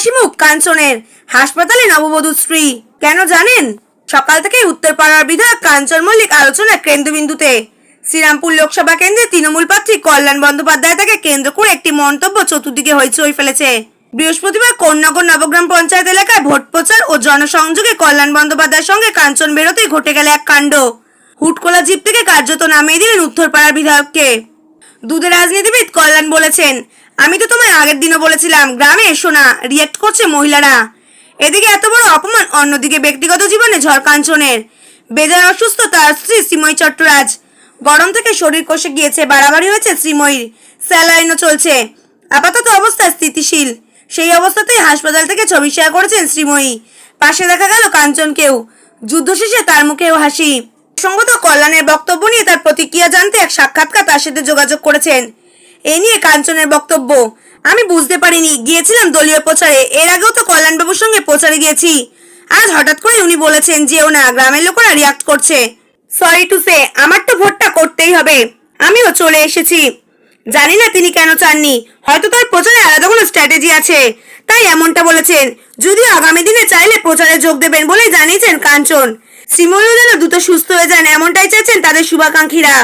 হাসি মুখ কাঞ্চনের হাসপাতালে নববধূ স্ত্রী। কেন জানেন? সকাল থেকেই উত্তরপাড়ার বিধায়ক কাঞ্চন মল্লিক আলোচনা কেন্দ্রবিন্দুতে। শ্রীরামপুর লোকসভা কেন্দ্রে তৃণমূল প্রার্থী কল্যাণ বন্দ্যোপাধ্যায় তাকে কেন্দ্র করে একটি মন্তব্য চতুর্দিকে হইচই ফেলেছে। বৃহস্পতিবার কোন্নগর নবগ্রাম পঞ্চায়েত এলাকায় ভোট প্রচার ও জনসংযোগে কল্যাণ বন্দ্যোপাধ্যায়ের সঙ্গে কাঞ্চন বেরোতেই ঘটে গেল এক কাণ্ড। হুটকোলা জিপ থেকে কার্যত নামিয়ে দিলেন উত্তরপাড়ার বিধায়ককে। দুধের রাজনীতিবিদ কল্যাণ বলেছেন। আমি তো তোমায় আগের দিনও বলেছিলাম, গ্রামে এসো না রিয়েক্ট করছে মহিলারা। এদিকে এত বড় অপমান অন্যদিকে ব্যক্তিগত জীবনে ঝড় কাঞ্চনের। বেজায় অসুস্থ তার স্ত্রী শ্রীময়ী চট্টরাজ। গরম থেকে শরীর কষে গিয়েছে, বাড়াবাড়ি হয়েছে শ্রীময়ীর। স্যালাইনও চলছে। আপাতত অবস্থা স্থিতিশীল। সেই অবস্থাতেই হাসপাতাল থেকে ছবি শেয়ার করেছেন শ্রীময়ী। পাশে দেখা গেল কাঞ্চনকেও। যুদ্ধ শেষে তার মুখেও হাসি। সঙ্গত কল্যাণের বক্তব্য নিয়ে তার প্রতিক্রিয়া এক সাক্ষাৎকার তার সাথে যোগাযোগ করেছেন। এ নিয়ে কাঞ্চনের বক্তব্য, আমি বুঝতে পারিনি। গিয়েছিলাম দলীয় প্রচারে। এর আগেও তো কল্যাণবাবুর সঙ্গে প্রচারে গিয়েছি। আজ হঠাৎ করে উনি বলেছেন যেও না গ্রামের লোকেরা রিয়াক্ট করছে। সরি টু সে আমার তো ভোটটা করতেই হবে। আমিও চলে এসেছি। জানি না তিনি কেন চাননি। হয়তো তার প্রচারে আলাদা কোনো স্ট্র্যাটেজি আছে। তাই এমনটা বলেছেন। যদিও আগামী দিনে চাইলে প্রচারে যোগ দেবেন বলেই জানিয়েছেন কাঞ্চন। শ্রীময়ও যেন দ্রুত সুস্থ হয়ে যান, এমনটাই চাইছেন তাদের শুভাকাঙ্ক্ষীরা।